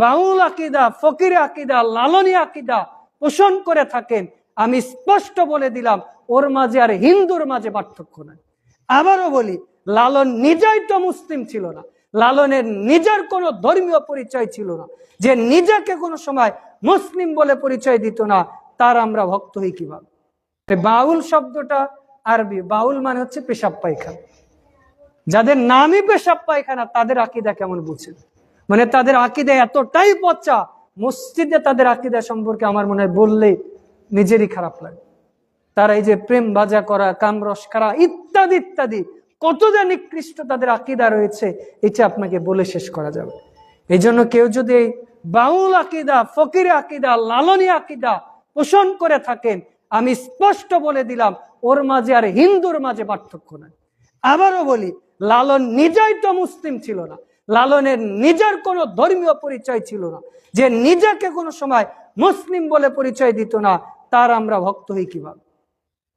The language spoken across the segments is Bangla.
বাউল আকিদা, ফকির আকিদা, লালনী আকিদা পোষণ করে থাকেন, আমি স্পষ্ট বলে দিলাম, ওর মাঝে আর হিন্দুর মাঝে পার্থক্য নাই। আবারও বলি, লালন নিজেই তো মুসলিম ছিল না। লালনের নিজের কোনো ধর্মীয় পরিচয় ছিল না। যে নিজেকে কোনো সময় মুসলিম বলে পরিচয় দিত না, তার আমরা ভক্ত হই কীভাবে? বাউল শব্দটা আরবি, বাউল মানে হচ্ছে পেশাব পায়খানা। যাদের নামই পেশাব পায়খানা, তাদের আকিদা কেমন বুঝেন মানে তাদের আকিদা এতটাই পচা, মসজিদে তাদের আকিদা সম্পর্কে আমার মনে হয় বললে নিজেরই খারাপ লাগে। তারা এই যে প্রেম বাজা করা, কামরস করা ইত্যাদি ইত্যাদি, কত যে নিকৃষ্ট তাদের আকিদা রয়েছে, এটা আপনাকে বলে শেষ করা যাবে। এই জন্য কেউ যদি বাউল আকিদা, ফকির আকিদা, লালনী আকিদা পোষণ করে থাকেন, আমি স্পষ্ট বলে দিলাম, ওর মাঝে আর হিন্দুর মাঝে পার্থক্য নাই। আবারও বলি, লালন নিজেই তো মুসলিম ছিল না। লালনের নিজের কোনো ধর্মীয় পরিচয় ছিল না। যে নিজেকে কোনো সময় মুসলিম বলে পরিচয় দিত না, তার আমরা ভক্ত হই কীভাবে?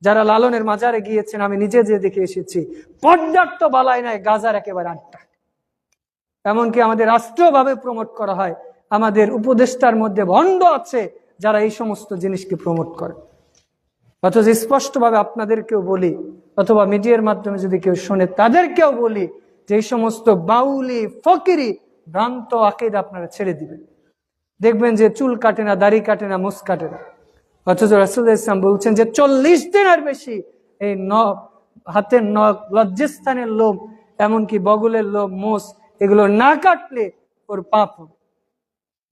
যারা লালনের মাজারে গিয়েছেন, আমি নিজে যে দেখে এসেছি, পর্যাপ্ত বালাই নাই, গাজার একেবারে আটটা। এমনকি আমাদের রাষ্ট্রীয়ভাবে প্রমোট করা হয়, আমাদের উপদেষ্টার মধ্যে ভণ্ড আছে যারা এই সমস্ত জিনিসকে প্রমোট করে। অথচ স্পষ্টভাবে আপনাদেরকেও বলি, অথবা মিডিয়ার মাধ্যমে যদি কেউ শোনে, তাদেরকেও বলি যে সমস্ত বাউলি, ফকিরি ভ্রান্ত আকেদ আপনারা ছেড়ে দিবেন। দেখবেন যে চুল কাটে না, দাড়ি কাটে না মুস কাটে না। অথচ রাসুল ইসলাম বলছেন যে চল্লিশ দিন আর বেশি এই নখ হাতের নখ লজ্জাস্থানের লোম, এমনকি বগলের লোম, মোষ, এগুলো না কাটলে ওর পাপ হবে।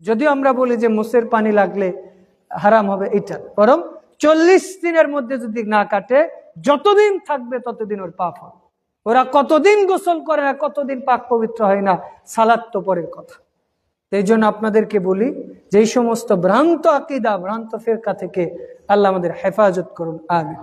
যদিও আমরা বলি যে মোষের পানি লাগলে হারাম হবে এটা, বরং চল্লিশ দিনের মধ্যে যদি না কাটে, যতদিন থাকবে ততদিন ওর পাপ হবে। ওরা কতদিন গোসল করে না, কতদিন পাক পবিত্র হয় না সালাত তো পরের কথা। এই জন্য আপনাদেরকে বলি যে সমস্ত ভ্রান্ত আকিদা, ভ্রান্ত ফেরকা থেকে আল্লাহ আমাদের হেফাজত করুন, আমিন।